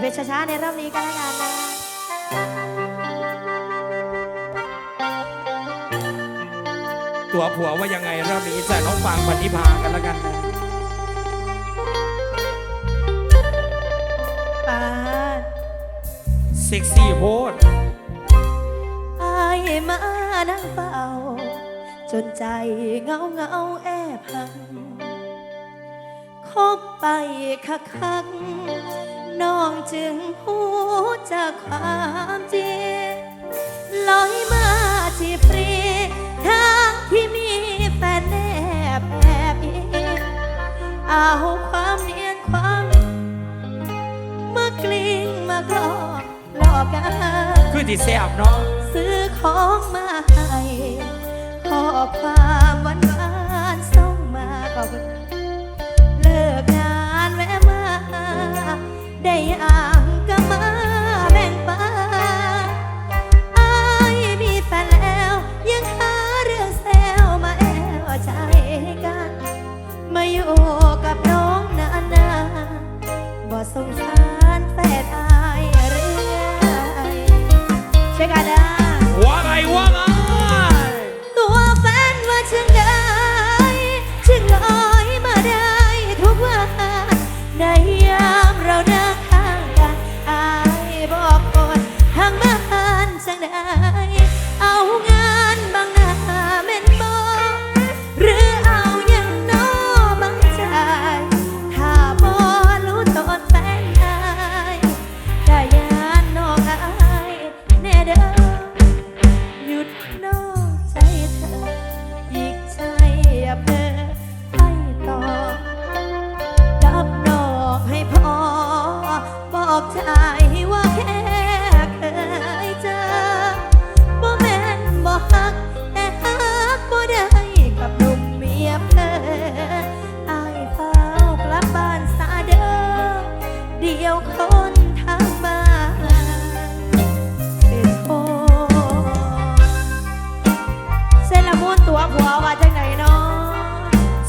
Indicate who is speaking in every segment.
Speaker 1: เพชรช้าๆในรอบนี้ก็แล้วกันนะ
Speaker 2: ตัวผัวว่ายังไงรอบนี้จะน้องฟังปฏิภากันแล้วกันนะ
Speaker 1: ปาด
Speaker 2: เซ็กซี่โพด
Speaker 1: อายมานั่งเฝ้า จนใจเงาเงาๆแอบหังคบไปคักคักๆ น้องจึงพูดจากความจริงลอยมาที่ฟรีทางที่มีแฟนแนบแอบอิงเอาความเนียนความมากลิ้งมากลอกหลอกกัน
Speaker 2: คือที่แซ่บเนาะ
Speaker 1: ซื้อของมาให้ขอความหวานหวาน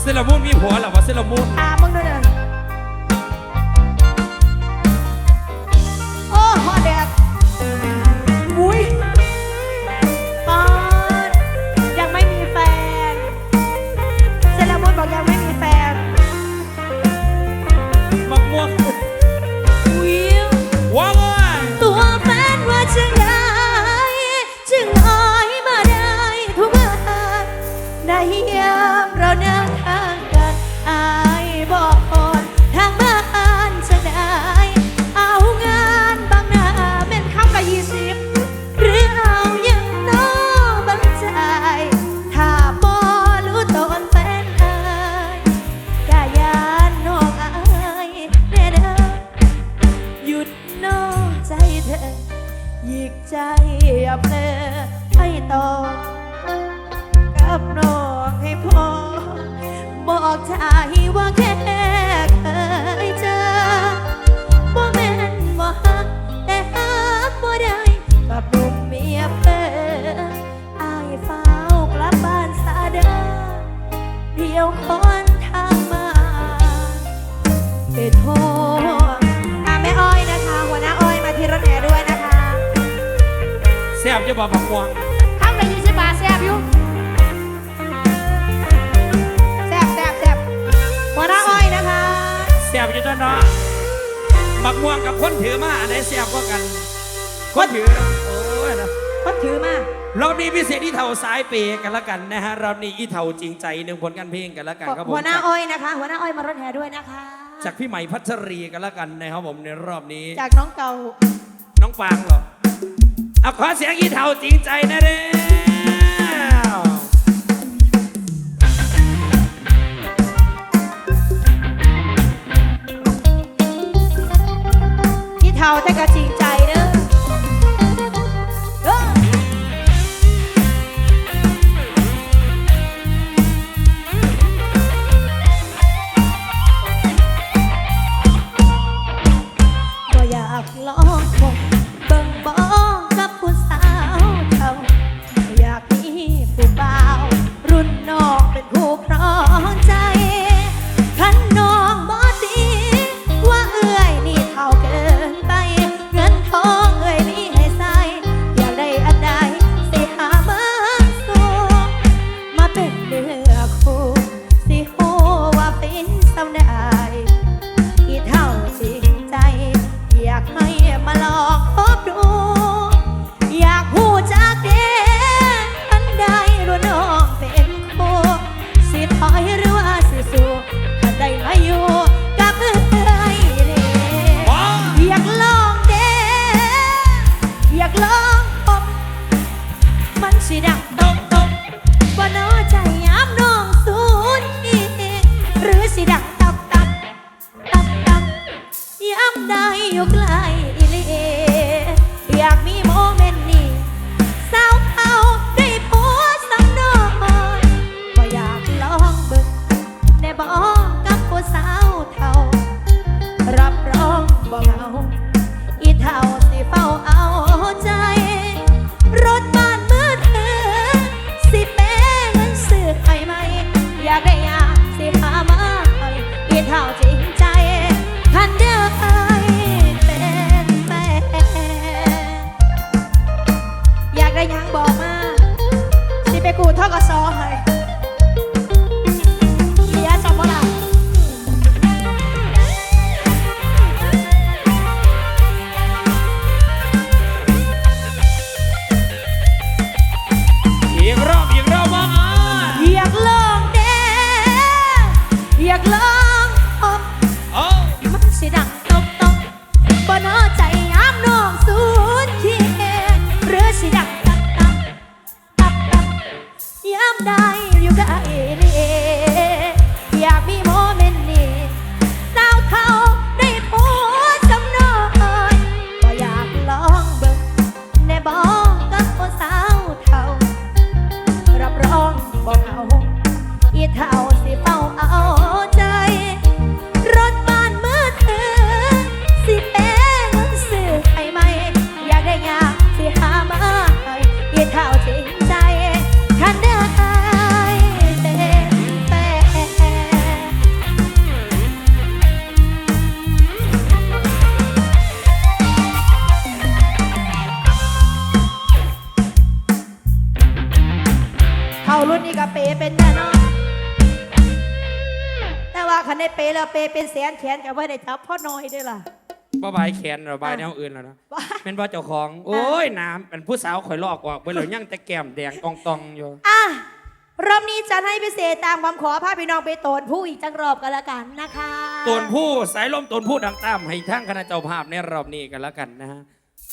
Speaker 1: เซรามุนมีผัวเห
Speaker 2: รอวะเซรามุน
Speaker 1: ถามมึ มักม่
Speaker 2: วง
Speaker 1: กับคนถือมาอันไหน
Speaker 2: แซ่บกว่ากัน คนถือ โอ้ยนะ
Speaker 1: ก็ถือมา
Speaker 2: รอบนี้พิเศษอีเท่าสายเปย์กันละกันนะฮะรอบนี้อีเท่าจริงใจหนึ่งผลงานเพลงกันละกันครับผม
Speaker 1: หัวหน้าอ้อยนะคะ หัวหน้าอ้อยมารถแห่ด้วยนะคะ
Speaker 2: จากพี่ใหม่พัชรีกันละกันนะครับผมในรอบนี้
Speaker 1: จากน้องเก่า
Speaker 2: น้องปางเหรอเอาขอเสียงอีเท่าจริงใจนะเด้
Speaker 1: พี่เทาแนแสนแขนกับว่าได้จับพ่อน้อยด้วยล่ะ
Speaker 2: บ่บายแขนหรอบายแนวอื่นแล้วนะ
Speaker 1: ว่า
Speaker 2: เป็นว่าเจ้าของ โอ้ยน้ำเป็นผู้สาวข่อยลอกออกไปเลยยังแต่แก้มแดงกองตองอยู่
Speaker 1: อะรอบนี้จะให้พิเศษตามความขอพาพี่น้องไปโตนผู้อีกจังรอบกันละกันนะคะ
Speaker 2: ตนผู้สายลมตนผู้ดังตามให้ทั้งคณะเจ้าภาพในรอบนี้กันแล้วกันนะฮะ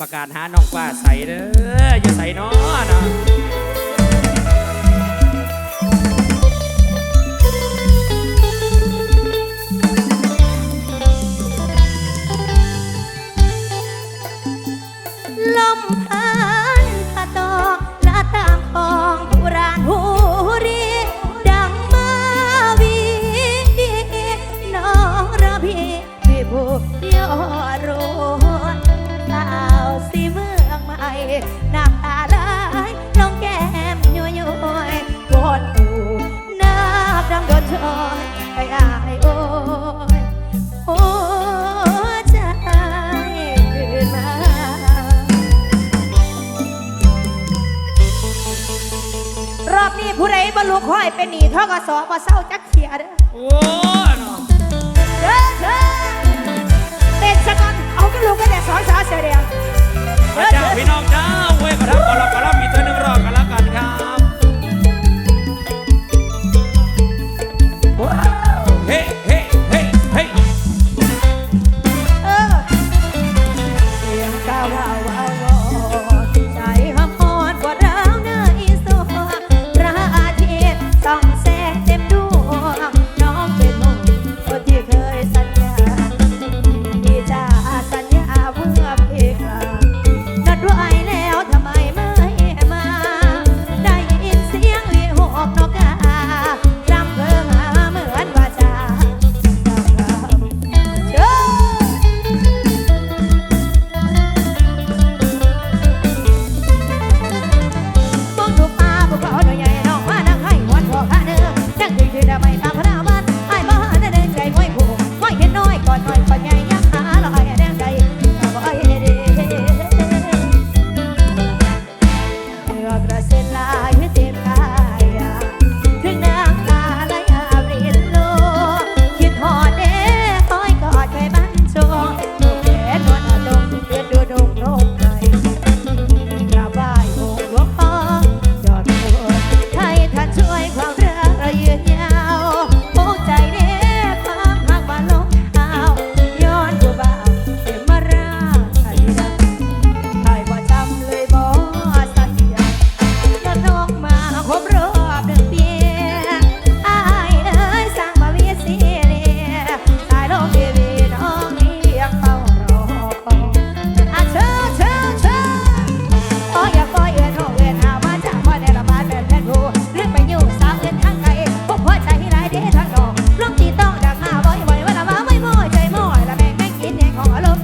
Speaker 2: ประกาศหาน้องฟ้าใสเด้ออยู่ใสเนาะนะ
Speaker 1: พันผาตองละตามของผู้รานหู ค่อยเป็นหนีทกสบ่เศร้าจักเขียเด้อ
Speaker 2: โอ้เนาะ
Speaker 1: เด้อเด้อเต้นสะก่อนเอากระลูกกันแต่สองสาวเสียเดียว
Speaker 2: พระเจ้าพี่น้องเจ้าเว้ยกระทับกระลับกระลับมีตัวหนึ่งรอบกันแล้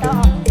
Speaker 1: 然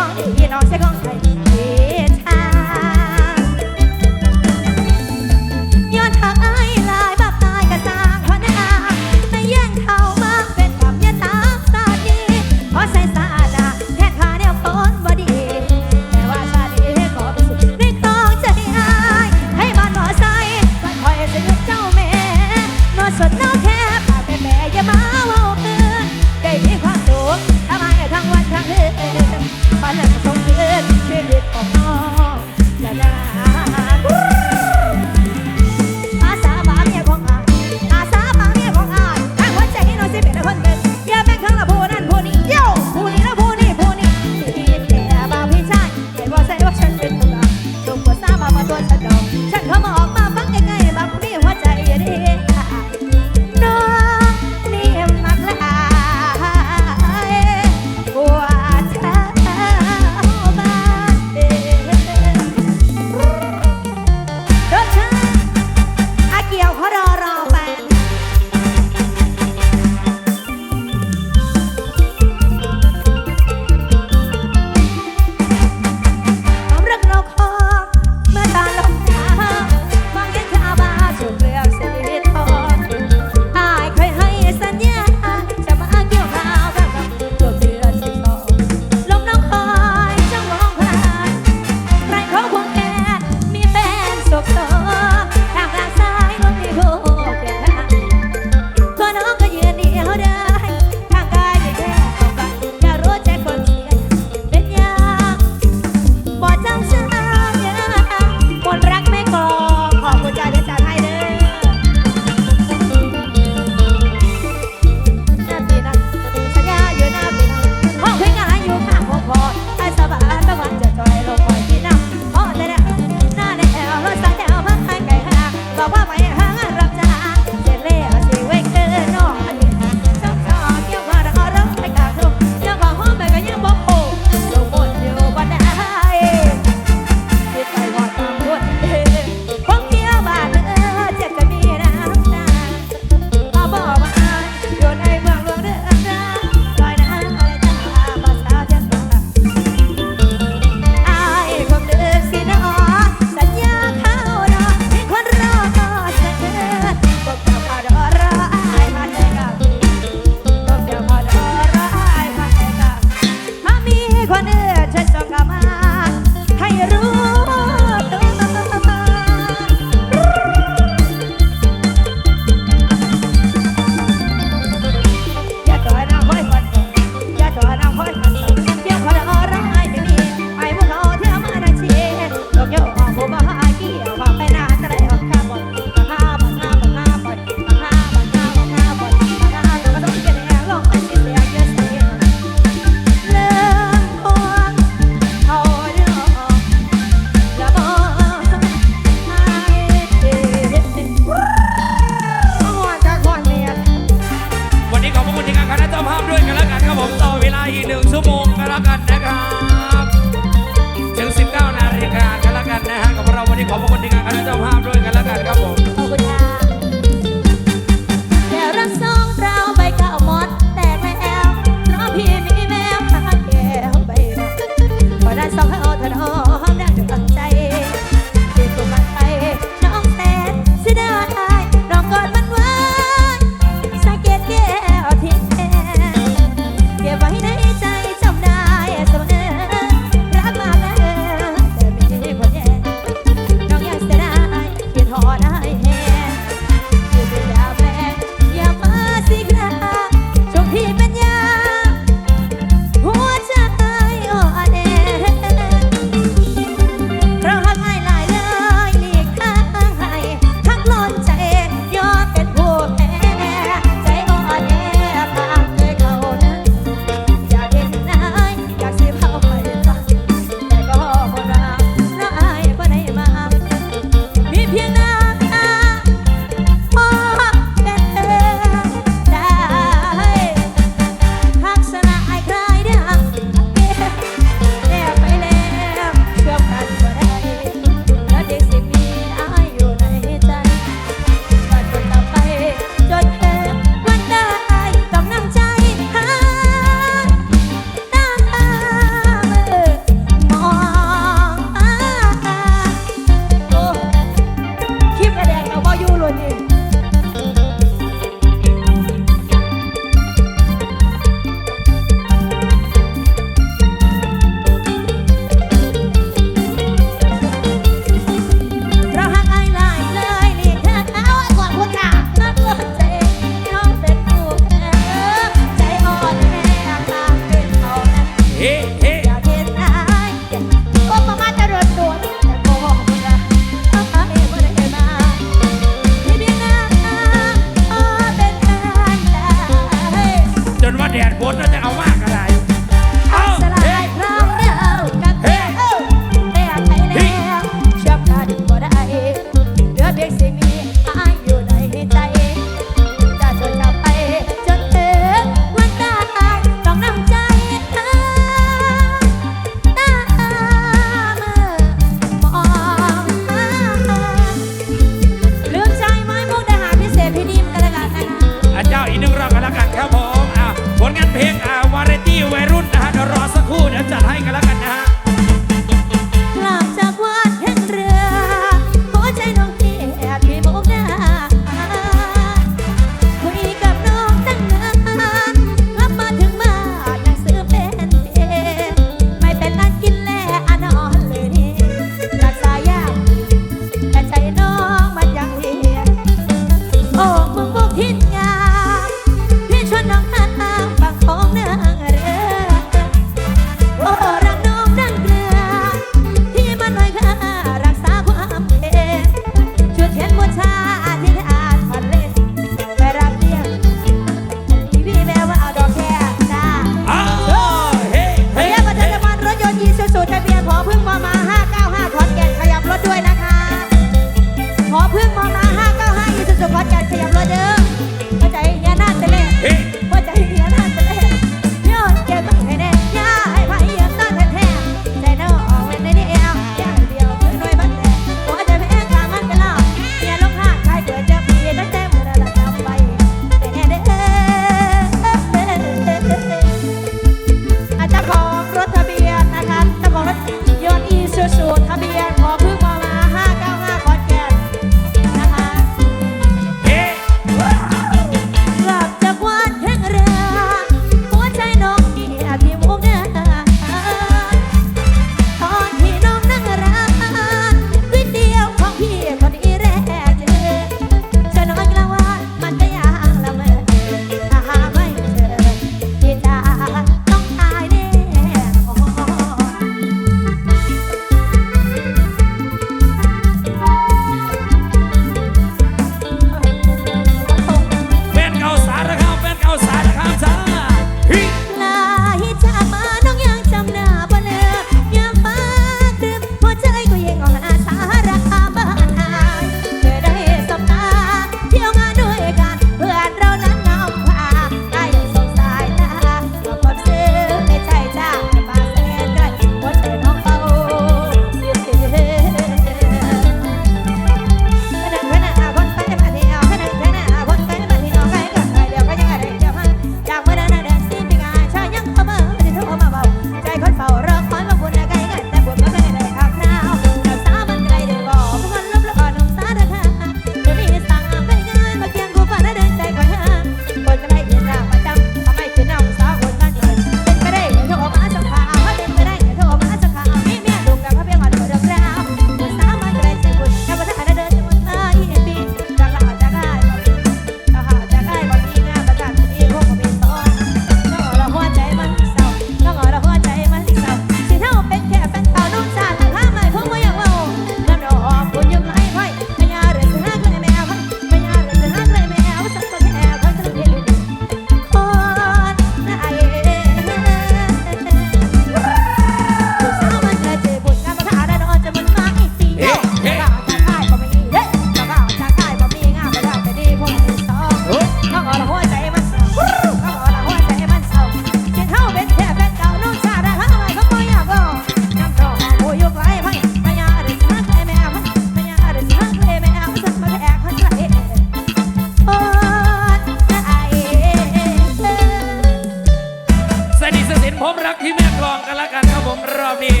Speaker 1: องกันละกันครับผมรอบนี้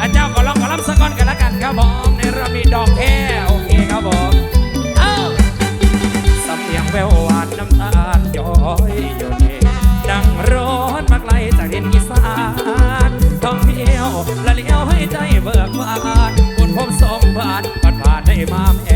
Speaker 1: อาจารย์ก็ลองก็รับสักอนกันละกันครับผมในรอบนี้ดอกแค่โอเคครับผมเอ้าสำเนียงแววหวานน้ำตาลย้อยโยนดังร้อ
Speaker 2: นมาไกลจาก
Speaker 1: เดนอีสานท่องเที่ยวและ
Speaker 2: เลี้ยวให้ใจเบิกบานบนพบสมบัติผ่านผ่านได้มาแ